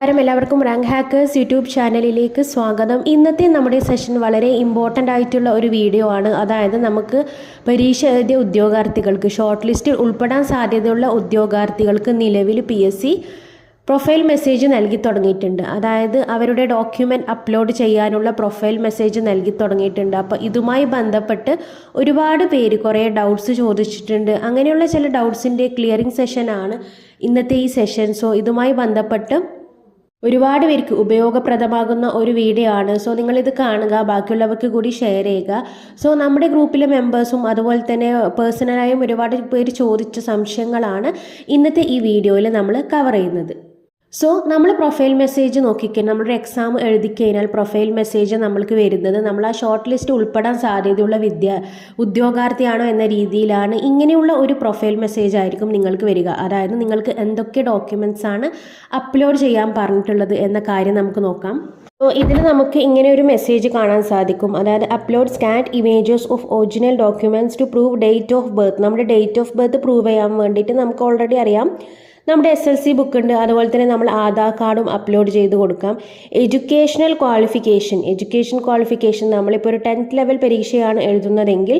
നമസ്കാരം. എല്ലാവർക്കും rank hackers YouTube ചാനലിലേക്ക് സ്വാഗതം. ഇന്നത്തെ നമ്മുടെ സെഷൻ വളരെ ഇമ്പോർട്ടന്റ് ആയിട്ടുള്ള ഒരു വീഡിയോ ആണ്. അതായത് നമുക്ക് പരീക്ഷ എഴുതിയ ഉദ്യോഗാർത്ഥികൾക്ക് ഷോർട്ട് ലിസ്റ്റിൽ ഉൾപ്പെടാൻ സാധ്യതയുള്ള ഉദ്യോഗാർത്ഥികൾക്ക് നിലവിൽ പി പ്രൊഫൈൽ മെസ്സേജ് നൽകി തുടങ്ങിയിട്ടുണ്ട്. അതായത് അവരുടെ ഡോക്യുമെന്റ് അപ്ലോഡ് ചെയ്യാനുള്ള പ്രൊഫൈൽ മെസ്സേജ് നൽകി തുടങ്ങിയിട്ടുണ്ട്. അപ്പോൾ ഇതുമായി ബന്ധപ്പെട്ട് ഒരുപാട് പേര് കുറേ ഡൗട്ട്സ് ചോദിച്ചിട്ടുണ്ട്. അങ്ങനെയുള്ള ചില ഡൗട്ട്സിന്റെ ക്ലിയറിംഗ് സെഷനാണ് ഇന്നത്തെ ഈ സെഷൻ സോ ഇതുമായി ബന്ധപ്പെട്ട് ഒരുപാട് പേർക്ക് ഉപയോഗപ്രദമാകുന്ന ഒരു വീഡിയോ ആണ് സോ നിങ്ങളിത് കാണുക ബാക്കിയുള്ളവർക്ക് കൂടി ഷെയർ ചെയ്യുക. സോ നമ്മുടെ ഗ്രൂപ്പിലെ മെമ്പേഴ്സും അതുപോലെ തന്നെ പേഴ്സണലായും ഒരുപാട് പേര് ചോദിച്ച സംശയങ്ങളാണ് ഇന്നത്തെ ഈ വീഡിയോയിൽ നമ്മൾ കവർ ചെയ്യുന്നത്. സോ നമ്മൾ പ്രൊഫൈൽ മെസ്സേജ് നോക്കിക്കഴിഞ്ഞാൽ നമ്മുടെ എക്സാം എഴുതി കഴിഞ്ഞാൽ പ്രൊഫൈൽ മെസ്സേജ് നമ്മൾക്ക് വരുന്നത് നമ്മൾ ആ ഷോർട്ട് ലിസ്റ്റ് ഉൾപ്പെടാൻ സാധ്യതയുള്ള വിദ്യ ഉദ്യോഗാർത്ഥിയാണോ എന്ന രീതിയിലാണ് ഇങ്ങനെയുള്ള ഒരു പ്രൊഫൈൽ മെസ്സേജ് ആയിരിക്കും നിങ്ങൾക്ക് വരിക. അതായത് നിങ്ങൾക്ക് എന്തൊക്കെ ഡോക്യുമെന്റ്സ് ആണ് അപ്ലോഡ് ചെയ്യാൻ പറഞ്ഞിട്ടുള്ളത് എന്ന കാര്യം നമുക്ക് നോക്കാം. സോ ഇതിൽ നമുക്ക് ഇങ്ങനെ ഒരു മെസ്സേജ് കാണാൻ സാധിക്കും. അതായത് upload scanned images of original documents to prove date of birth നമ്മുടെ ഡേറ്റ് ഓഫ് ബർത്ത് പ്രൂവ് ചെയ്യാൻ വേണ്ടിയിട്ട് നമുക്ക് ഓൾറെഡി അറിയാം. നമ്മുടെ എസ് എൽ സി ബുക്ക് ഉണ്ട്. അതുപോലെ തന്നെ നമ്മൾ ആധാർ കാർഡും അപ്ലോഡ് ചെയ്ത് കൊടുക്കാം. എഡ്യൂക്കേഷണൽ ക്വാളിഫിക്കേഷൻ എഡ്യൂക്കേഷൻ ക്വാളിഫിക്കേഷൻ നമ്മളിപ്പോൾ ഒരു ടെൻത്ത് ലെവൽ പരീക്ഷയാണ് എഴുതുന്നതെങ്കിൽ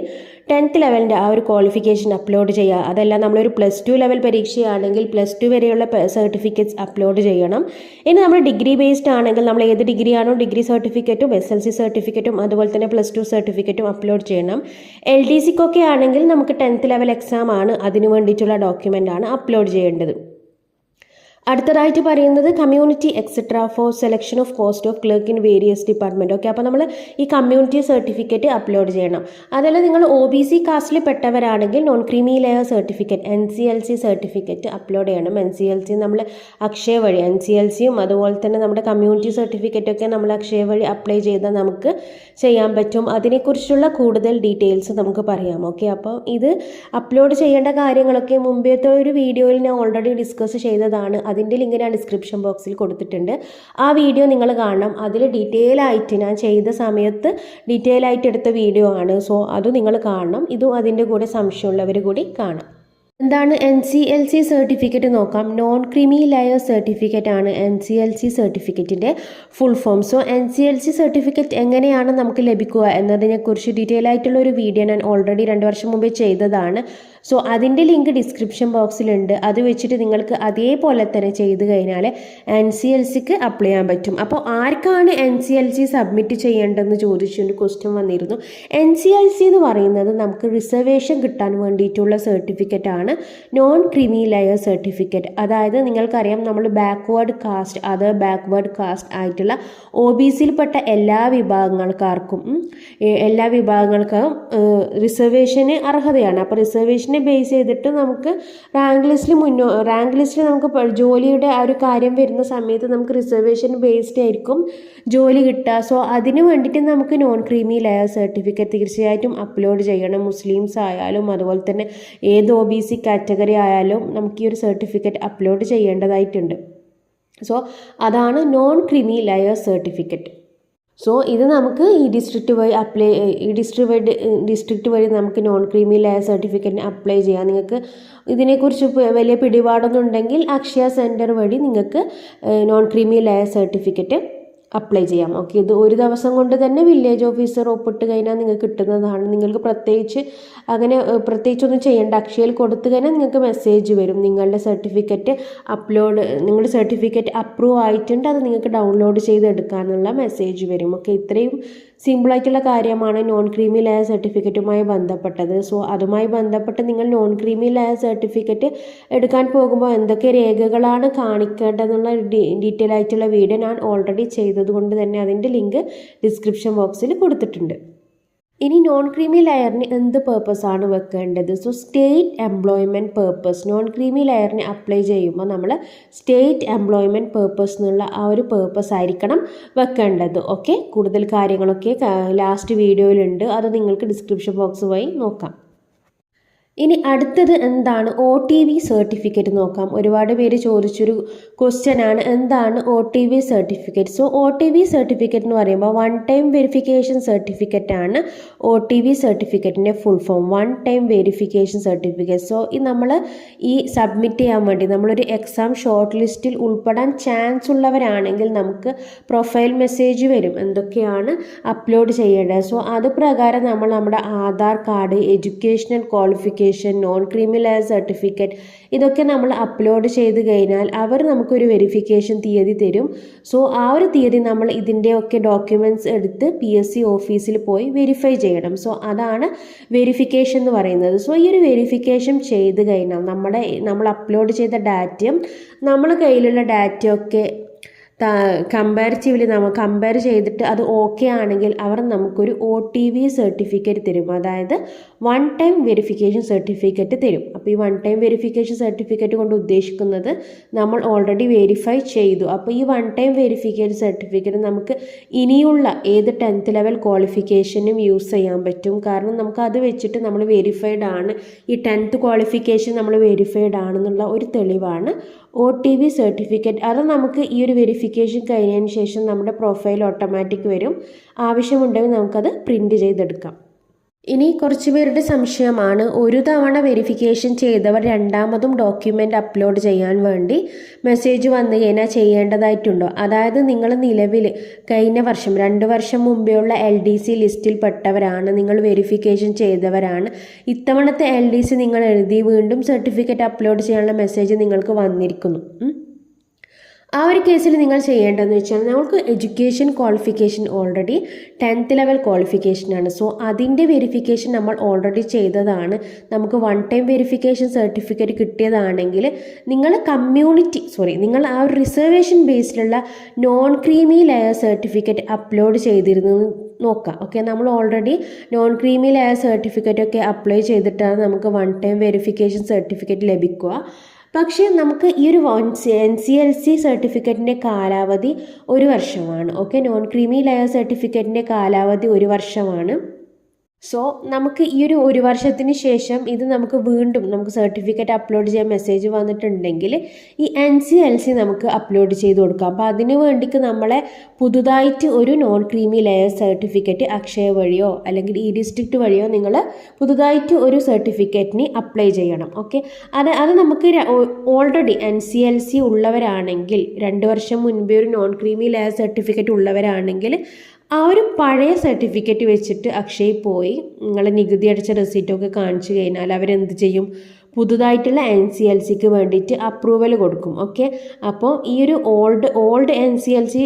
ടെൻത്ത് ലെവലിന്റെ ആ ഒരു ക്വാളിഫിക്കേഷൻ അപ്ലോഡ് ചെയ്യുക. അതല്ല നമ്മളൊരു പ്ലസ് ടു ലെവൽ പരീക്ഷയാണെങ്കിൽ പ്ലസ് ടു വരെയുള്ള സർട്ടിഫിക്കറ്റ്സ് അപ്ലോഡ് ചെയ്യണം. ഇനി നമ്മൾ ഡിഗ്രി ബേസ്ഡ് ആണെങ്കിൽ നമ്മൾ ഏത് ഡിഗ്രി ആണോ ഡിഗ്രി സർട്ടിഫിക്കറ്റും എസ് എൽ സി സർട്ടിഫിക്കറ്റും അതുപോലെ തന്നെ പ്ലസ് ടു സർട്ടിഫിക്കറ്റും അപ്ലോഡ് ചെയ്യണം. എൽ ഡി സിക്കൊക്കെ ആണെങ്കിൽ നമുക്ക് ടെൻത്ത് ലെവൽ എക്സാം ആണ്. അതിനു വേണ്ടിയിട്ടുള്ള ഡോക്യുമെന്റ് ആണ് അപ്ലോഡ് ചെയ്യേണ്ടത്. അടുത്തതായിട്ട് പറയുന്നത് community etcetera for selection of cost of clerk in various department okay അപ്പോൾ നമ്മൾ ഈ കമ്മ്യൂണിറ്റി സർട്ടിഫിക്കറ്റ് അപ്ലോഡ് ചെയ്യണം. അതല്ല നിങ്ങൾ ഒ ബി സി കാസ്റ്റിൽ പെട്ടവരാണെങ്കിൽ non creamy layer certificate N C L C certificate upload ചെയ്യണം. എൻ സി എൽ സി നമ്മൾ അക്ഷയ വഴി എൻ സി എൽ സിയും അതുപോലെ തന്നെ നമ്മുടെ കമ്മ്യൂണിറ്റി സർട്ടിഫിക്കറ്റൊക്കെ നമ്മൾ അക്ഷയ വഴി അപ്ലൈ ചെയ്താൽ നമുക്ക് ചെയ്യാൻ പറ്റും. അതിനെക്കുറിച്ചുള്ള കൂടുതൽ ഡീറ്റെയിൽസ് നമുക്ക് പറയാം. ഓക്കെ അപ്പോൾ ഇത് അപ്ലോഡ് ചെയ്യേണ്ട കാര്യങ്ങളൊക്കെ മുമ്പത്തെ ഒരു വീഡിയോയിൽ ഞാൻ ഓൾറെഡി ഡിസ്കസ് ചെയ്തതാണ്. അതിന്റെ ലിങ്ക് ഞാൻ ഡിസ്ക്രിപ്ഷൻ ബോക്സിൽ കൊടുത്തിട്ടുണ്ട്. ആ വീഡിയോ നിങ്ങൾ കാണണം. അതിൽ ഡീറ്റെയിൽ ആയിട്ട് ഞാൻ ചെയ്ത സമയത്ത് ഡീറ്റെയിൽ ആയിട്ട് എടുത്ത വീഡിയോ ആണ്. സോ അത് നിങ്ങൾ കാണണം. ഇതും അതിന്റെ കൂടെ സംശയമുള്ളവർ കൂടി കാണാം. എന്താണ് N C L C certificate നോക്കാം. നോൺ ക്രിമി ലയർ സർട്ടിഫിക്കറ്റ് ആണ് N C L C സർട്ടിഫിക്കറ്റിന്റെ full form so N C L C certificate എങ്ങനെയാണ് നമുക്ക് ലഭിക്കുക എന്നതിനെക്കുറിച്ച് ഡീറ്റെയിൽ ആയിട്ടുള്ള ഒരു വീഡിയോ ഞാൻ ഓൾറെഡി രണ്ട് വർഷം മുമ്പേ ചെയ്തതാണ്. സോ അതിന്റെ ലിങ്ക് ഡിസ്ക്രിപ്ഷൻ ബോക്സിലുണ്ട് അത് വെച്ചിട്ട് നിങ്ങൾക്ക് അതേപോലെ തന്നെ ചെയ്ത് കഴിഞ്ഞാൽ എൻ സി എൽ സിക്ക് അപ്ലൈ ചെയ്യാൻ പറ്റും. അപ്പോൾ ആർക്കാണ് N C L C submit ചെയ്യേണ്ടതെന്ന് ചോദിച്ചൊരു ക്വസ്റ്റ്യൻ വന്നിരുന്നു. എൻ സി എൽ സി എന്ന് പറയുന്നത് നമുക്ക് റിസർവേഷൻ കിട്ടാൻ വേണ്ടിയിട്ടുള്ള സർട്ടിഫിക്കറ്റ് ആണ്. നോൺ ക്രിമി ലയർ സർട്ടിഫിക്കറ്റ് അതായത് നിങ്ങൾക്കറിയാം നമ്മൾ backward caste other backward caste ആയിട്ടുള്ള ഒ ബി സിയിൽപ്പെട്ട എല്ലാ വിഭാഗങ്ങൾക്കാർക്കും എല്ലാ വിഭാഗങ്ങൾക്കും റിസർവേഷന് അർഹതയാണ്. അപ്പോൾ റിസർവേഷനെ ബേസ് ചെയ്തിട്ട് നമുക്ക് റാങ്ക് ലിസ്റ്റിൽ മുന്നോ റാങ്ക് ലിസ്റ്റിൽ നമുക്ക് ജോലിയുടെ ആ ഒരു കാര്യം വരുന്ന സമയത്ത് നമുക്ക് റിസർവേഷൻ ബേസ്ഡ് ആയിരിക്കും ജോലി കിട്ടുക. സോ അതിന് വേണ്ടിയിട്ട് നമുക്ക് നോൺ ക്രീമി ലെയർ സർട്ടിഫിക്കറ്റ് തീർച്ചയായിട്ടും അപ്ലോഡ് ചെയ്യണം. മുസ്ലിംസ് ആയാലും അതുപോലെ തന്നെ ഏത് ഒ ബി സി കാറ്റഗറി ആയാലും നമുക്ക് ഈ ഒരു സർട്ടിഫിക്കറ്റ് അപ്ലോഡ് ചെയ്യേണ്ടതായിട്ടുണ്ട്. സോ അതാണ് non creamy layer certificate so ഇത് നമുക്ക് ഈ ഡിസ്ട്രിക്റ്റ് വഴി അപ്ലൈ ഈ ഡിസ്ട്രിക്ട് വഴി ഡിസ്ട്രിക്റ്റ് വഴി നമുക്ക് നോൺ ക്രീമി ലെയർ സർട്ടിഫിക്കറ്റിന് അപ്ലൈ ചെയ്യാം. നിങ്ങൾക്ക് ഇതിനെക്കുറിച്ച് വലിയ പിടിപാടൊന്നും ഉണ്ടെങ്കിൽ അക്ഷയ സെന്റർ വഴി നിങ്ങൾക്ക് non creamy layer certificate apply ചെയ്യാം. ഓക്കെ ഇത് ഒരു ദിവസം കൊണ്ട് തന്നെ വില്ലേജ് ഓഫീസർ ഒപ്പിട്ട് കഴിഞ്ഞാൽ നിങ്ങൾക്ക് കിട്ടുന്നതാണ്. നിങ്ങൾക്ക് പ്രത്യേകിച്ച് അങ്ങനെ പ്രത്യേകിച്ചൊന്നും ചെയ്യേണ്ട. അക്ഷയയിൽ കൊടുത്തു കഴിഞ്ഞാൽ നിങ്ങൾക്ക് മെസ്സേജ് വരും. നിങ്ങളുടെ സർട്ടിഫിക്കറ്റ് അപ്ലോഡ് നിങ്ങളുടെ സർട്ടിഫിക്കറ്റ് അപ്രൂവ് ആയിട്ടുണ്ട്. അത് നിങ്ങൾക്ക് ഡൗൺലോഡ് ചെയ്ത് എടുക്കാനുള്ള മെസ്സേജ് വരും. ഓക്കെ ഇത്രയും സിമ്പിളായിട്ടുള്ള കാര്യമാണ് നോൺ ക്രീമി ലെയർ സർട്ടിഫിക്കറ്റുമായി ബന്ധപ്പെട്ടത്. സോ അതുമായി ബന്ധപ്പെട്ട് നിങ്ങൾ നോൺ ക്രീമി ലെയർ സർട്ടിഫിക്കറ്റ് എടുക്കാൻ പോകുമ്പോൾ എന്തൊക്കെ രേഖകളാണ് കാണിക്കേണ്ടതെന്നുള്ള ഡീറ്റെയിൽ ആയിട്ടുള്ള വീഡിയോ ഞാൻ ഓൾറെഡി ചെയ്തതുകൊണ്ട് തന്നെ അതിന്റെ ലിങ്ക് ഡിസ്ക്രിപ്ഷൻ ബോക്സിൽ കൊടുത്തിട്ടുണ്ട്. ഇനി നോൺ ക്രീമി ലെയറിന് എന്ത് പേർപ്പസ് ആണ് വെക്കേണ്ടത്? So state employment purpose non creamy ലെയറിന് apply ചെയ്യുമ്പോൾ നമ്മൾ സ്റ്റേറ്റ് എംപ്ലോയ്മെന്റ് പേർപ്പസ് എന്നുള്ള ആ ഒരു പേർപ്പസ് ആയിരിക്കണം വെക്കേണ്ടത്. ഓക്കെ കൂടുതൽ കാര്യങ്ങളൊക്കെ ലാസ്റ്റ് വീഡിയോയിലുണ്ട് അത് നിങ്ങൾക്ക് ഡിസ്ക്രിപ്ഷൻ ബോക്സ് വഴി നോക്കാം. ഇനി അടുത്തത് എന്താണ്? ഒ ടി വി സർട്ടിഫിക്കറ്റ് നോക്കാം. ഒരുപാട് പേര് ചോദിച്ചൊരു ക്വസ്റ്റ്യൻ ആണ്. എന്താണ് O T V certificate so O T V certificate എന്ന് പറയുമ്പോൾ വൺ ടൈം വെരിഫിക്കേഷൻ സർട്ടിഫിക്കറ്റ് ആണ് O T V സർട്ടിഫിക്കറ്റിന്റെ full form one time verification certificate so ഈ നമ്മൾ ഈ സബ്മിറ്റ് ചെയ്യാൻ വേണ്ടി നമ്മളൊരു എക്സാം ഷോർട്ട് ലിസ്റ്റിൽ ഉൾപ്പെടാൻ ചാൻസ് ഉള്ളവരാണെങ്കിൽ നമുക്ക് പ്രൊഫൈൽ മെസ്സേജ് വരും. എന്തൊക്കെയാണ് അപ്ലോഡ് ചെയ്യേണ്ടത്? സോ അത് പ്രകാരം നമ്മൾ നമ്മുടെ Aadhaar card educational qualification non creamy layer certificate ഇതൊക്കെ നമ്മൾ അപ്ലോഡ് ചെയ്ത് കഴിഞ്ഞാൽ അവർ നമുക്കൊരു വെരിഫിക്കേഷൻ തീയതി തരും. സോ ആ ഒരു തീയതി നമ്മൾ ഇതിന്റെയൊക്കെ ഡോക്യുമെന്റ്സ് എടുത്ത് പി എസ് സി ഓഫീസിൽ പോയി വെരിഫൈ ചെയ്യണം. സോ അതാണ് വെരിഫിക്കേഷൻ എന്ന് പറയുന്നത്. സോ ഈ ഒരു വെരിഫിക്കേഷൻ ചെയ്ത് കഴിഞ്ഞാൽ നമ്മുടെ നമ്മൾ അപ്ലോഡ് ചെയ്ത ഡാറ്റയും നമ്മൾ കയ്യിലുള്ള ഡാറ്റയൊക്കെ കമ്പാരിറ്റീവ്ലി നമ്മൾ കമ്പയർ ചെയ്തിട്ട് അത് ഓക്കെ ആണെങ്കിൽ അവർ നമുക്കൊരു ഒ ടി വി സർട്ടിഫിക്കറ്റ് തരും. അതായത് വൺ ടൈം വെരിഫിക്കേഷൻ സർട്ടിഫിക്കറ്റ് തരും. അപ്പോൾ ഈ വൺ ടൈം വെരിഫിക്കേഷൻ സർട്ടിഫിക്കറ്റ് കൊണ്ട് ഉദ്ദേശിക്കുന്നത് നമ്മൾ ഓൾറെഡി വെരിഫൈ ചെയ്തു. അപ്പോൾ ഈ വൺ ടൈം വെരിഫിക്കേഷൻ സർട്ടിഫിക്കറ്റ് നമുക്ക് ഇനിയുള്ള ഏത് ടെൻത്ത് ലെവൽ ക്വാളിഫിക്കേഷനും യൂസ് ചെയ്യാൻ പറ്റും. കാരണം നമുക്ക് അത് വെച്ചിട്ട് നമ്മൾ വെരിഫൈഡ് ആണ്. ഈ ടെൻത്ത് ക്വാളിഫിക്കേഷൻ നമ്മൾ വെരിഫൈഡ് ആണെന്നുള്ള ഒരു തെളിവാണ്. ഒ ടി വി സർട്ടിഫിക്കറ്റ് അത് നമുക്ക് ഈ ഒരു വെരിഫിക്കേഷൻ കഴിഞ്ഞതിന് ശേഷം നമ്മുടെ പ്രൊഫൈൽ ഓട്ടോമാറ്റിക് വരും. ആവശ്യമുണ്ടെങ്കിൽ നമുക്കത് പ്രിന്റ് ചെയ്തെടുക്കാം. ഇനി കുറച്ച് പേരുടെ സംശയമാണ്. ഒരു തവണ വെരിഫിക്കേഷൻ ചെയ്തവർ രണ്ടാമതും ഡോക്യുമെന്റ് അപ്ലോഡ് ചെയ്യാൻ വേണ്ടി മെസ്സേജ് വന്നു കഴിഞ്ഞാൽ ചെയ്യേണ്ടതായിട്ടുണ്ടോ? അതായത് നിങ്ങൾ നിലവിൽ കഴിഞ്ഞ വർഷം രണ്ട് വർഷം മുമ്പേ ഉള്ള എൽ ഡി സി ലിസ്റ്റിൽ പെട്ടവരാണ് നിങ്ങൾ വെരിഫിക്കേഷൻ ചെയ്തവരാണ്. ഇത്തവണത്തെ എൽ ഡി സി നിങ്ങൾ എഴുതി വീണ്ടും സർട്ടിഫിക്കറ്റ് അപ്ലോഡ് ചെയ്യാനുള്ള മെസ്സേജ് നിങ്ങൾക്ക് വന്നിരിക്കുന്നു. ആ ഒരു കേസിൽ നിങ്ങൾ ചെയ്യേണ്ടതെന്ന് വെച്ചാൽ നമുക്ക് education qualification already tenth level ക്വാളിഫിക്കേഷനാണ് so അതിന്റെ വെരിഫിക്കേഷൻ നമ്മൾ ഓൾറെഡി ചെയ്തതാണ്. നമുക്ക് വൺ ടൈം വെരിഫിക്കേഷൻ സർട്ടിഫിക്കറ്റ് കിട്ടിയതാണെങ്കിൽ നിങ്ങൾ കമ്മ്യൂണിറ്റി സോറി നിങ്ങൾ ആ ഒരു reservation ബേസിലുള്ള non creamy layer certificate upload ചെയ്തിരുന്നു നോക്കാം. ഓക്കെ നമ്മൾ already non creamy layer certificate ഒക്കെ അപ്ലൈ ചെയ്തിട്ടാണ് നമുക്ക് വൺ ടൈം വെരിഫിക്കേഷൻ സർട്ടിഫിക്കറ്റ് ലഭിക്കുക. പക്ഷേ നമുക്ക് ഈ ഒരു എൻ സി എൽ സി സർട്ടിഫിക്കറ്റിന്റെ കാലാവധി ഒരു വർഷമാണ്. ഓക്കെ നോൺ ക്രീമി ലെയർ സർട്ടിഫിക്കറ്റിന്റെ കാലാവധി ഒരു വർഷമാണ്. സോ നമുക്ക് ഈ ഒരു ഒരു വർഷത്തിന് ശേഷം ഇത് നമുക്ക് വീണ്ടും നമുക്ക് സർട്ടിഫിക്കറ്റ് അപ്ലോഡ് ചെയ്യാൻ മെസ്സേജ് വന്നിട്ടുണ്ടെങ്കിൽ ഈ എൻ സി എൽ സി നമുക്ക് അപ്ലോഡ് ചെയ്ത് കൊടുക്കാം. അപ്പോൾ അതിന് വേണ്ടിക്ക് നമ്മളെ പുതുതായിട്ട് ഒരു non creamy layer certificate Akshaya വഴിയോ അല്ലെങ്കിൽ ഈ ഡിസ്ട്രിക്റ്റ് വഴിയോ നിങ്ങൾ പുതുതായിട്ട് ഒരു സർട്ടിഫിക്കറ്റിന് അപ്ലൈ ചെയ്യണം. ഓക്കെ അത് അത് നമുക്ക് already N C L C ഉള്ളവരാണെങ്കിൽ രണ്ട് വർഷം മുൻപേ ഒരു നോൺ ക്രീമി ലെയർ സർട്ടിഫിക്കറ്റ് ഉള്ളവരാണെങ്കിൽ ആ ഒരു പഴയ സർട്ടിഫിക്കറ്റ് വെച്ചിട്ട് അക്ഷയ് പോയി. നിങ്ങൾ നികുതി അടച്ച റെസീറ്റൊക്കെ കാണിച്ചു കഴിഞ്ഞാൽ അവരെന്ത് ചെയ്യും? പുതുതായിട്ടുള്ള എൻ സി എൽ സിക്ക് വേണ്ടിയിട്ട് അപ്രൂവൽ കൊടുക്കും. ഓക്കെ അപ്പോൾ ഈ ഒരു old old N C L C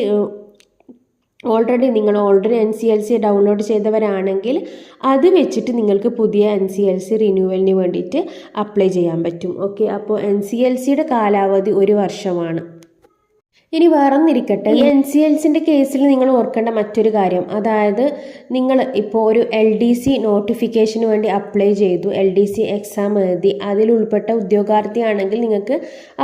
already നിങ്ങൾ already N C L C download ചെയ്തവരാണെങ്കിൽ അത് വെച്ചിട്ട് നിങ്ങൾക്ക് പുതിയ എൻ സി എൽ സി റിന്യൂവലിന് വേണ്ടിയിട്ട് അപ്ലൈ ചെയ്യാൻ പറ്റും. ഓക്കെ അപ്പോൾ എൻ സി എൽ സിയുടെ കാലാവധി ഒരു വർഷമാണ്. ഇനി വേറൊന്നിരിക്കട്ടെ. എൻ സി എൽസിന്റെ കേസിൽ നിങ്ങൾ ഓർക്കേണ്ട മറ്റൊരു കാര്യം. അതായത് നിങ്ങൾ ഇപ്പോൾ ഒരു എൽ ഡി സി നോട്ടിഫിക്കേഷന് വേണ്ടി അപ്ലൈ ചെയ്തു. എൽ ഡി സി എക്സാം എഴുതി. അതിൽ ഉൾപ്പെട്ട ഉദ്യോഗാർത്ഥിയാണെങ്കിൽ നിങ്ങൾക്ക്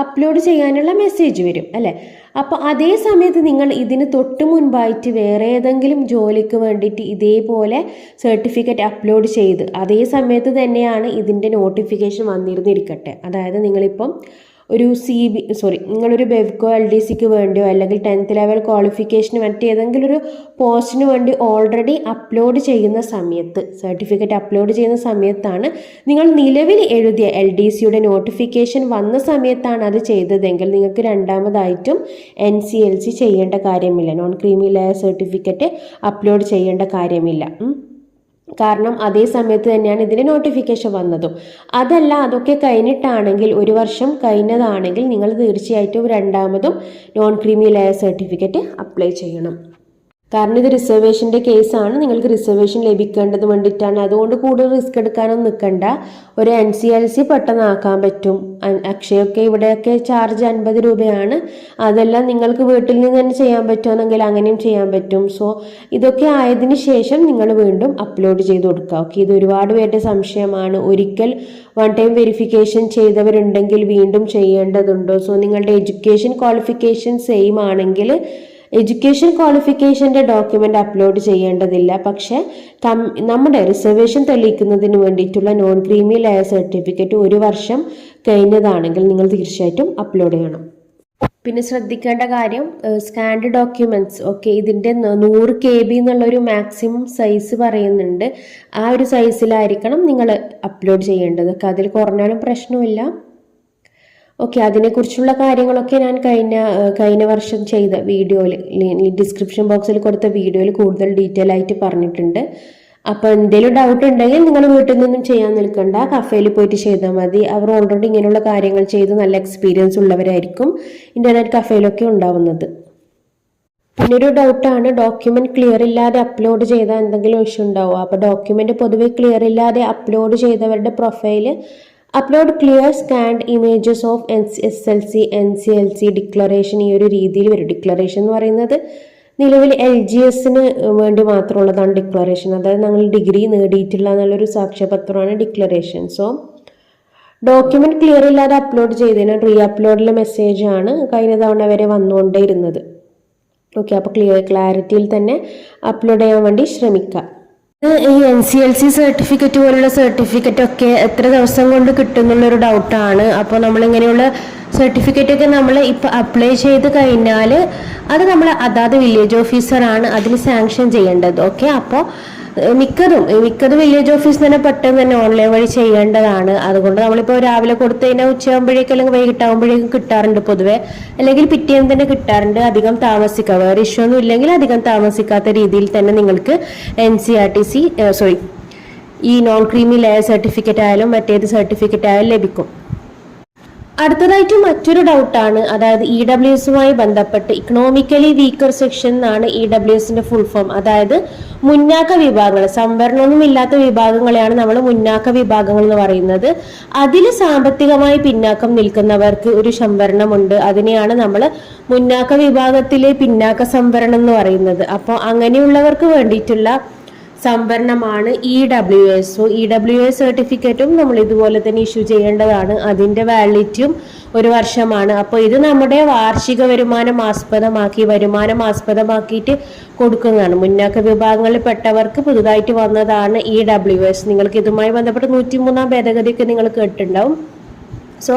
അപ്ലോഡ് ചെയ്യാനുള്ള മെസ്സേജ് വരും അല്ലേ? അപ്പോൾ അതേ സമയത്ത് നിങ്ങൾ ഇതിന് തൊട്ട് മുൻപായിട്ട് വേറെ ഏതെങ്കിലും ജോലിക്ക് വേണ്ടിയിട്ട് ഇതേപോലെ സർട്ടിഫിക്കറ്റ് അപ്ലോഡ് ചെയ്ത് അതേ സമയത്ത് തന്നെയാണ് ഇതിന്റെ നോട്ടിഫിക്കേഷൻ വന്നിരുന്നിരിക്കട്ടെ. അതായത് നിങ്ങളിപ്പം ഒരു സി ബി സോറി നിങ്ങളൊരു ബെവ്കോ എൽ ഡി സിക്ക് വേണ്ടിയോ അല്ലെങ്കിൽ ടെൻത്ത് ലെവൽ ക്വാളിഫിക്കേഷന് മറ്റേതെങ്കിലും ഒരു പോസ്റ്റിന് വേണ്ടി ഓൾറെഡി അപ്ലോഡ് ചെയ്യുന്ന സമയത്ത് സർട്ടിഫിക്കറ്റ് അപ്ലോഡ് ചെയ്യുന്ന സമയത്താണ് നിങ്ങൾ നിലവിൽ എഴുതിയ എൽ ഡി സിയുടെ നോട്ടിഫിക്കേഷൻ വന്ന സമയത്താണ് അത് ചെയ്തതെങ്കിൽ നിങ്ങൾക്ക് രണ്ടാമതായിട്ടും എൻ സി എൽ സി ചെയ്യേണ്ട കാര്യമില്ല നോൺ ക്രീമി സർട്ടിഫിക്കറ്റ് അപ്ലോഡ് ചെയ്യേണ്ട കാര്യമില്ല. കാരണം അതേ സമയത്ത് തന്നെയാണ് ഇതിന് നോട്ടിഫിക്കേഷൻ വന്നതും. അതല്ല അതൊക്കെ കഴിഞ്ഞിട്ടാണെങ്കിൽ ഒരു വർഷം കഴിഞ്ഞതാണെങ്കിൽ നിങ്ങൾ തീർച്ചയായിട്ടും രണ്ടാമതും non creamy layer certificate apply ചെയ്യണം. കാരണം ഇത് റിസർവേഷന്റെ കേസാണ് നിങ്ങൾക്ക് റിസർവേഷൻ ലഭിക്കേണ്ടത് വേണ്ടിയിട്ടാണ്. അതുകൊണ്ട് കൂടുതൽ റിസ്ക് എടുക്കാനൊന്നും നിൽക്കണ്ട. ഒരു എൻ സി എൽ സി പെട്ടെന്ന് ആക്കാൻ പറ്റും. അക്ഷയൊക്കെ ഇവിടെയൊക്കെ ചാർജ് അൻപത് രൂപയാണ്. അതെല്ലാം നിങ്ങൾക്ക് വീട്ടിൽ നിന്ന് തന്നെ ചെയ്യാൻ പറ്റുമെന്നെങ്കിൽ അങ്ങനെയും ചെയ്യാൻ പറ്റും. സോ ഇതൊക്കെ ആയതിനു ശേഷം നിങ്ങൾ വീണ്ടും അപ്ലോഡ് ചെയ്ത് കൊടുക്കുക. ഓക്കെ ഇത് ഒരുപാട് പേരുടെ സംശയമാണ്. ഒരിക്കൽ വൺ ടൈം വെരിഫിക്കേഷൻ ചെയ്തവരുണ്ടെങ്കിൽ വീണ്ടും ചെയ്യേണ്ടതുണ്ടോ? സോ നിങ്ങളുടെ എഡ്യൂക്കേഷൻ ക്വാളിഫിക്കേഷൻ സെയിം ആണെങ്കിൽ എഡ്യൂക്കേഷൻ ക്വാളിഫിക്കേഷന്റെ ഡോക്യുമെന്റ് അപ്ലോഡ് ചെയ്യേണ്ടതില്ല. പക്ഷേ നമ്മുടെ റിസർവേഷൻ തെളിയിക്കുന്നതിന് വേണ്ടിയിട്ടുള്ള നോൺ ക്രീമി ലെയർ സർട്ടിഫിക്കറ്റ് ഒരു വർഷം കഴിഞ്ഞതാണെങ്കിൽ നിങ്ങൾ തീർച്ചയായിട്ടും അപ്ലോഡ് ചെയ്യണം. പിന്നെ ശ്രദ്ധിക്കേണ്ട കാര്യം സ്കാൻഡ് ഡോക്യുമെന്റ്സ് ഓക്കെ ഇതിന്റെ നൂറ് കെ ബി എന്നുള്ളൊരു മാക്സിമം സൈസ് പറയുന്നുണ്ട്. ആ ഒരു സൈസിലായിരിക്കണം നിങ്ങൾ അപ്ലോഡ് ചെയ്യേണ്ടത്. അതിൽ കുറഞ്ഞാലും പ്രശ്നമില്ല. ഓക്കെ അതിനെക്കുറിച്ചുള്ള കാര്യങ്ങളൊക്കെ ഞാൻ കഴിഞ്ഞ കഴിഞ്ഞ വർഷം ചെയ്ത വീഡിയോയിൽ ഡിസ്ക്രിപ്ഷൻ ബോക്സിൽ കൊടുത്ത വീഡിയോയിൽ കൂടുതൽ ഡീറ്റെയിൽ ആയിട്ട് പറഞ്ഞിട്ടുണ്ട്. അപ്പോൾ എന്തെങ്കിലും ഡൗട്ട് ഉണ്ടെങ്കിൽ നിങ്ങൾ വീട്ടിൽ നിന്നും ചെയ്യാൻ നിൽക്കണ്ട. കഫേയിൽ പോയിട്ട് ചെയ്താൽ മതി. അവർ ഓൾറെഡി ഇങ്ങനെയുള്ള കാര്യങ്ങൾ ചെയ്ത് നല്ല എക്സ്പീരിയൻസ് ഉള്ളവരായിരിക്കും ഇന്റർനെറ്റ് കഫേയിലൊക്കെ ഉണ്ടാവുന്നത്. പിന്നെ ഒരു ഡൗട്ടാണ് ഡോക്യുമെന്റ് ക്ലിയർ ഇല്ലാതെ അപ്ലോഡ് ചെയ്താൽ എന്തെങ്കിലും ഇഷ്യൂ ഉണ്ടാവുക അപ്പോൾ ഡോക്യുമെന്റ് പൊതുവെ ക്ലിയർ ഇല്ലാതെ അപ്ലോഡ് ചെയ്തവരുടെ profile upload clear scanned images of N S L C N C L C declaration ഈ ഒരു രീതിയിൽ വരും. ഡിക്ലറേഷൻ എന്ന് പറയുന്നത് നിലവിൽ എൽ ജി എസിന് വേണ്ടി മാത്രമുള്ളതാണ് ഡിക്ലറേഷൻ അതായത് ഞങ്ങൾ ഡിഗ്രി നേടിയിട്ടുള്ള എന്നുള്ളൊരു സാക്ഷ്യപത്രമാണ് ഡിക്ലറേഷൻ സോ ഡോക്യുമെന്റ് ക്ലിയർ ഇല്ലാതെ അപ്ലോഡ് ചെയ്തതിന് റീ അപ്ലോഡിലെ മെസ്സേജ് ആണ് കഴിഞ്ഞ തവണ വരെ വന്നുകൊണ്ടേയിരുന്നത്. ഓക്കെ അപ്പോൾ ക്ലിയർ ക്ലാരിറ്റിയിൽ തന്നെ അപ്ലോഡ് ചെയ്യാൻ വേണ്ടി ശ്രമിക്കാം ഈ N C L C certificate പോലുള്ള സർട്ടിഫിക്കറ്റ് ഒക്കെ എത്ര ദിവസം കൊണ്ട് കിട്ടും എന്നുള്ളൊരു ഡൗട്ടാണ് അപ്പോൾ നമ്മളിങ്ങനെയുള്ള സർട്ടിഫിക്കറ്റ് ഒക്കെ നമ്മൾ ഇപ്പോൾ അപ്ലൈ ചെയ്ത് കഴിഞ്ഞാൽ അത് നമ്മൾ അതാത് വില്ലേജ് ഓഫീസറാണ് അതിന് സാങ്ഷൻ ചെയ്യേണ്ടത്. ഓക്കെ അപ്പോൾ മിക്കതും മിക്കത് വില്ലേജ് ഓഫീസിൽ തന്നെ പെട്ടെന്ന് തന്നെ ഓൺലൈൻ വഴി ചെയ്യേണ്ടതാണ്. അതുകൊണ്ട് നമ്മളിപ്പോൾ രാവിലെ കൊടുത്തു കഴിഞ്ഞാൽ ഉച്ചയാകുമ്പോഴേക്കും അല്ലെങ്കിൽ വൈകിട്ടാകുമ്പോഴേക്കും കിട്ടാറുണ്ട് പൊതുവെ. അല്ലെങ്കിൽ പിറ്റേന്ന് തന്നെ കിട്ടാറുണ്ട്. അധികം താമസിക്കുക വേറെ ഇഷ്യൂ ഒന്നും ഇല്ലെങ്കിൽ അധികം താമസിക്കാത്ത രീതിയിൽ തന്നെ നിങ്ങൾക്ക് N C R T C sorry ഈ നോൺ ക്രീമി ലെയർ സർട്ടിഫിക്കറ്റ് ആയാലും മറ്റേത് സർട്ടിഫിക്കറ്റ് ആയാലും ലഭിക്കും. അടുത്തതായിട്ട് മറ്റൊരു ഡൗട്ടാണ് അതായത് ഇ ഡബ്ല്യു എസുമായി ബന്ധപ്പെട്ട് ഇക്കണോമിക്കലി വീക്കർ സെക്ഷൻ എന്നാണ് ഇ ഡബ്ല്യു എസിന്റെ ഫുൾ ഫോം അതായത് മുന്നാക്ക വിഭാഗങ്ങൾ സംവരണമൊന്നും ഇല്ലാത്ത വിഭാഗങ്ങളെയാണ് നമ്മൾ മുന്നാക്ക വിഭാഗങ്ങൾ എന്ന് പറയുന്നത്. അതിൽ സാമ്പത്തികമായി പിന്നാക്കം നിൽക്കുന്നവർക്ക് ഒരു സംവരണമുണ്ട്. അതിനെയാണ് നമ്മൾ മുന്നാക്ക വിഭാഗത്തിലെ പിന്നാക്ക സംവരണം എന്ന് പറയുന്നത്. അപ്പോൾ അങ്ങനെയുള്ളവർക്ക് വേണ്ടിയിട്ടുള്ള സംവരണമാണ് E W S E W S സർട്ടിഫിക്കറ്റും നമ്മൾ ഇതുപോലെ തന്നെ ഇഷ്യൂ ചെയ്യേണ്ടതാണ്. അതിന്റെ വാലിഡിറ്റിയും ഒരു വർഷമാണ്. അപ്പോൾ ഇത് നമ്മുടെ വാർഷിക വരുമാനം ആസ്പദമാക്കി വരുമാനം ആസ്പദമാക്കിയിട്ട് കൊടുക്കുന്നതാണ്. മുന്നാക്ക വിഭാഗങ്ങളിൽ പെട്ടവർക്ക് പുതുതായിട്ട് വന്നതാണ് ഇ ഡബ്ല്യു എസ് നിങ്ങൾക്ക് ഇതുമായി ബന്ധപ്പെട്ട് നൂറ്റിമൂന്നാം ഭേദഗതിയൊക്കെ നിങ്ങൾ കേട്ടിട്ടുണ്ടാവും. സോ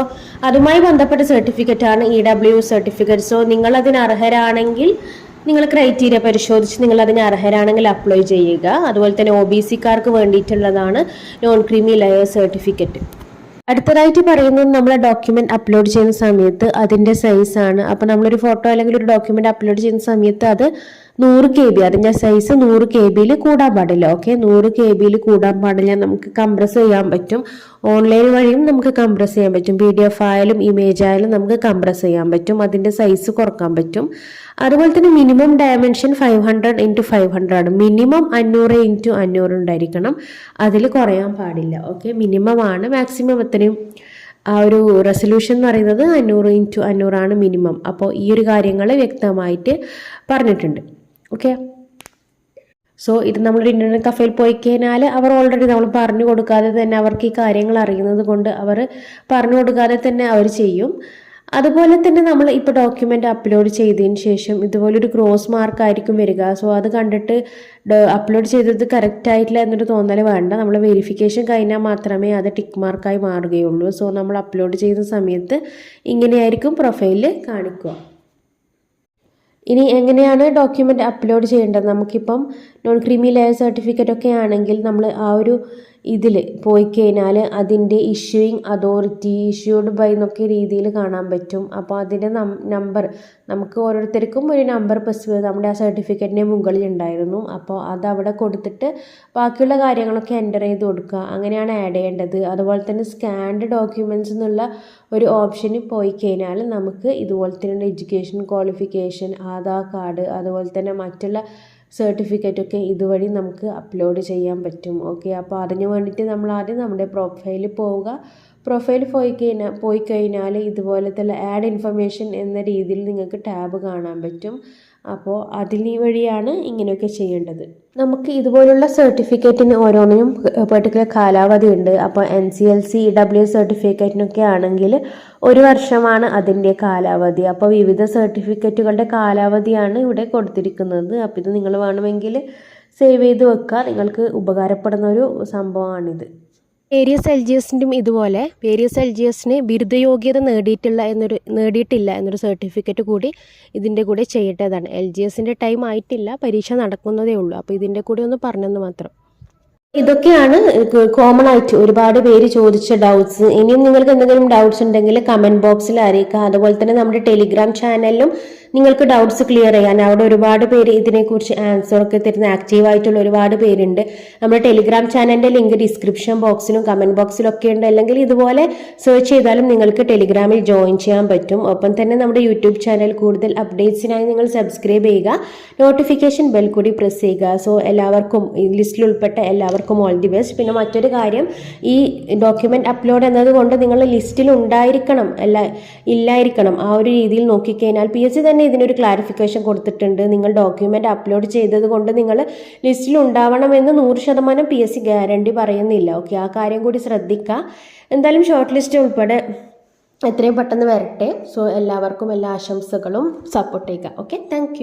അതുമായി ബന്ധപ്പെട്ട സർട്ടിഫിക്കറ്റാണ് ഇ ഡബ്ല്യു സർട്ടിഫിക്കറ്റ് സോ നിങ്ങൾ അതിന് അർഹരാണെങ്കിൽ നിങ്ങൾ ക്രൈറ്റീരിയ പരിശോധിച്ച് നിങ്ങൾ അതിന് അർഹരാണെങ്കിൽ അപ്ലൈ ചെയ്യുക. അതുപോലെ തന്നെ ഒ ബി സിക്കാർക്ക് വേണ്ടിയിട്ടുള്ളതാണ് നോൺ ക്രീമി ലെയർ സർട്ടിഫിക്കറ്റ് അടുത്തതായിട്ട് പറയുന്നത് നമ്മൾ ഡോക്യുമെന്റ് അപ്ലോഡ് ചെയ്യുന്ന സമയത്ത് അതിന്റെ സൈസാണ് അപ്പോൾ നമ്മളൊരു ഫോട്ടോ അല്ലെങ്കിൽ ഒരു ഡോക്യുമെന്റ് അപ്ലോഡ് ചെയ്യുന്ന സമയത്ത് അത് നൂറ് കെ ബി അതിന്റെ സൈസ് നൂറ് കെ ബിയിൽ കൂടാൻ പാടില്ല ഓക്കെ നൂറ് കെ ബിയിൽ കൂടാൻ പാടില്ല നമുക്ക് കംപ്രസ് ചെയ്യാൻ പറ്റും. ഓൺലൈൻ വഴിയും നമുക്ക് കംപ്രസ് ചെയ്യാൻ പറ്റും. പി ഡി എഫ് ആയാലും ഇമേജ് ആയാലും നമുക്ക് കംപ്രസ് ചെയ്യാൻ പറ്റും. അതിന്റെ സൈസ് കുറയ്ക്കാൻ പറ്റും. അതുപോലെ തന്നെ minimum dimension five hundred into five hundred minimum അഞ്ഞൂറ് ഇന്റു അഞ്ഞൂറ് ഉണ്ടായിരിക്കണം. അതിൽ കുറയാൻ പാടില്ല ഓക്കെ മിനിമം ആണ്. മാക്സിമം എത്രയും ആ ഒരു റെസൊല്യൂഷൻ എന്ന് പറയുന്നത് അഞ്ഞൂറ് ഇന്റു അഞ്ഞൂറാണ് മിനിമം അപ്പോൾ ഈ ഒരു കാര്യങ്ങൾ വ്യക്തമായിട്ട് പറഞ്ഞിട്ടുണ്ട്. ഓക്കെ സോ ഇത് നമ്മളൊരു ഇന്റർനെറ്റ് കഫേയിൽ പോയി കഴിഞ്ഞാൽ അവർ ഓൾറെഡി നമ്മൾ പറഞ്ഞു കൊടുക്കാതെ തന്നെ അവർക്ക് ഈ കാര്യങ്ങൾ അറിയുന്നത് കൊണ്ട് അവർ പറഞ്ഞു കൊടുക്കാതെ തന്നെ അവർ ചെയ്യും. അതുപോലെ തന്നെ നമ്മൾ ഇപ്പോൾ ഡോക്യുമെന്റ് അപ്ലോഡ് ചെയ്തതിന് ശേഷം ഇതുപോലൊരു ക്രോസ് മാർക്ക് ആയിരിക്കും വരിക. സോ അത് കണ്ടിട്ട് അപ്ലോഡ് ചെയ്തത് കറക്റ്റ് ആയിട്ടില്ല എന്നൊരു തോന്നൽ വേണ്ട. നമ്മൾ വെരിഫിക്കേഷൻ കഴിഞ്ഞാൽ മാത്രമേ അത് ടിക്ക് മാർക്കായി മാറുകയുള്ളൂ. സോ നമ്മൾ അപ്ലോഡ് ചെയ്യുന്ന സമയത്ത് ഇങ്ങനെയായിരിക്കും പ്രൊഫൈലിൽ കാണിക്കുക. ഇനി എങ്ങനെയാണ് ഡോക്യുമെന്റ് അപ്ലോഡ് ചെയ്യേണ്ടത്? നമുക്കിപ്പം നോൺ ക്രീമി ലെയർ സർട്ടിഫിക്കറ്റ് ഒക്കെ ആണെങ്കിൽ നമ്മൾ ആ ഒരു ഇതിൽ പോയി കഴിഞ്ഞാൽ അതിന്റെ ഇഷ്യൂയിങ് അതോറിറ്റി ഇഷ്യൂഡ് ബൈ എന്നൊക്കെ രീതിയിൽ കാണാൻ പറ്റും. അപ്പോൾ അതിന്റെ നമ്പർ നമുക്ക് ഓരോരുത്തർക്കും ഒരു നമ്പർ പ്ലസ് നമ്മുടെ ആ സർട്ടിഫിക്കറ്റിന്റെ മുകളിൽ ഉണ്ടായിരുന്നു അപ്പോൾ അതവിടെ കൊടുത്തിട്ട് ബാക്കിയുള്ള കാര്യങ്ങളൊക്കെ എന്റർ ചെയ്ത് കൊടുക്കുക. അങ്ങനെയാണ് ആഡ് ചെയ്യേണ്ടത്. അതുപോലെ തന്നെ സ്കാൻഡ് ഡോക്യുമെന്റ്സ് എന്നുള്ള ഒരു ഓപ്ഷന് പോയി കഴിഞ്ഞാൽ നമുക്ക് ഇതുപോലെ തന്നെ എഡ്യൂക്കേഷൻ ക്വാളിഫിക്കേഷൻ ആധാർ കാർഡ് അതുപോലെ തന്നെ മറ്റുള്ള സർട്ടിഫിക്കറ്റൊക്കെ ഇതുവഴി നമുക്ക് അപ്ലോഡ് ചെയ്യാൻ പറ്റും. ഓക്കെ അപ്പോൾ അതിന് വേണ്ടിയിട്ട് നമ്മൾ ആദ്യം നമ്മുടെ പ്രൊഫൈലിൽ പോവുക. പ്രൊഫൈൽ പോയി കഴിഞ്ഞാൽ പോയി കഴിഞ്ഞാൽ ഇതുപോലത്തെ ആഡ് ഇൻഫർമേഷൻ എന്ന രീതിയിൽ നിങ്ങൾക്ക് ടാബ് കാണാൻ പറ്റും. അപ്പോൾ അതിന് വഴിയാണ് ഇങ്ങനെയൊക്കെ ചെയ്യേണ്ടത്. നമുക്ക് ഇതുപോലുള്ള സർട്ടിഫിക്കറ്റിന് ഓരോന്നിനും പെർട്ടിക്കുലർ കാലാവധി ഉണ്ട്. അപ്പോൾ N C L C W സർട്ടിഫിക്കറ്റിനൊക്കെ ആണെങ്കിൽ ഒരു വർഷമാണ് അതിന്റെ കാലാവധി. അപ്പോൾ വിവിധ സർട്ടിഫിക്കറ്റുകളുടെ കാലാവധിയാണ് ഇവിടെ കൊടുത്തിരിക്കുന്നത്. അപ്പോൾ ഇത് നിങ്ങൾ വേണമെങ്കിൽ സേവ് ചെയ്ത് വെക്കുക. നിങ്ങൾക്ക് ഉപകാരപ്പെടുന്ന ഒരു സംഭവമാണിത്. വേരിയസ് എൽ ജി എസിന്റെയും ഇതുപോലെ വേരിയസ് എൽ ജി എസിന് ബിരുദയോഗ്യത നേടിയിട്ടുള്ള എന്നൊരു നേടിയിട്ടില്ല എന്നൊരു സർട്ടിഫിക്കറ്റ് കൂടി ഇതിന്റെ കൂടെ ചെയ്യേണ്ടതാണ്. എൽ ജി എസിന്റെ ടൈം ആയിട്ടില്ല പരീക്ഷ നടക്കുന്നതേ ഉള്ളൂ. അപ്പോൾ ഇതിന്റെ കൂടെ ഒന്ന് പറഞ്ഞെന്ന് മാത്രം. ഇതൊക്കെയാണ് കോമൺ ആയിട്ട് ഒരുപാട് പേര് ചോദിച്ച ഡൗട്ട്സ് ഇനിയും നിങ്ങൾക്ക് എന്തെങ്കിലും ഡൗട്ട്സ് ഉണ്ടെങ്കിൽ കമന്റ് ബോക്സിൽ അറിയിക്കുക. അതുപോലെ തന്നെ നമ്മുടെ ടെലിഗ്രാം ചാനലിലും നിങ്ങൾക്ക് ഡൗട്ട്സ് ക്ലിയർ ചെയ്യാൻ അവിടെ ഒരുപാട് പേര് ഇതിനെക്കുറിച്ച് ആൻസർ ഒക്കെ തരുന്ന ആക്റ്റീവ് ആയിട്ടുള്ള ഒരുപാട് പേരുണ്ട്. നമ്മുടെ ടെലിഗ്രാം ചാനലിന്റെ ലിങ്ക് ഡിസ്ക്രിപ്ഷൻ ബോക്സിലും കമന്റ് ബോക്സിലും ഒക്കെ ഉണ്ട്. അല്ലെങ്കിൽ ഇതുപോലെ സെർച്ച് ചെയ്താലും നിങ്ങൾക്ക് ടെലിഗ്രാമിൽ ജോയിൻ ചെയ്യാൻ പറ്റും. ഒപ്പം തന്നെ നമ്മുടെ യൂട്യൂബ് ചാനൽ കൂടുതൽ അപ്ഡേറ്റ്സിനായി നിങ്ങൾ സബ്സ്ക്രൈബ് ചെയ്യുക. നോട്ടിഫിക്കേഷൻ ബെൽ കൂടി പ്രസ് ചെയ്യുക. സോ എല്ലാവർക്കും ലിസ്റ്റിൽ ഉൾപ്പെട്ട എല്ലാവർക്കും ഓൾ ദി ബെസ്റ്റ് പിന്നെ മറ്റൊരു കാര്യം ഈ ഡോക്യുമെന്റ് അപ്ലോഡ് എന്നതുകൊണ്ട് നിങ്ങൾ ലിസ്റ്റിൽ ഉണ്ടായിരിക്കണം അല്ല ഇല്ലായിരിക്കണം. ആ ഒരു രീതിയിൽ നോക്കിക്കഴിഞ്ഞാൽ പി എസ് സി തന്നെ ഇതിനൊരു ക്ലാരിഫിക്കേഷൻ കൊടുത്തിട്ടുണ്ട്. നിങ്ങൾ ഡോക്യുമെന്റ് അപ്ലോഡ് ചെയ്തത് കൊണ്ട് നിങ്ങൾ ലിസ്റ്റിൽ ഉണ്ടാവണമെന്ന് നൂറ് ശതമാനം പി എസ് സി ഗ്യാരണ്ടി പറയുന്നില്ല. ഓക്കെ ആ കാര്യം കൂടി ശ്രദ്ധിക്കുക എന്തായാലും ഷോർട്ട് ലിസ്റ്റ് ഉൾപ്പെടെ എത്രയും പെട്ടെന്ന് വരട്ടെ. സോ എല്ലാവർക്കും എല്ലാ ആശംസകളും സപ്പോർട്ട് ചെയ്യുക. Okay thank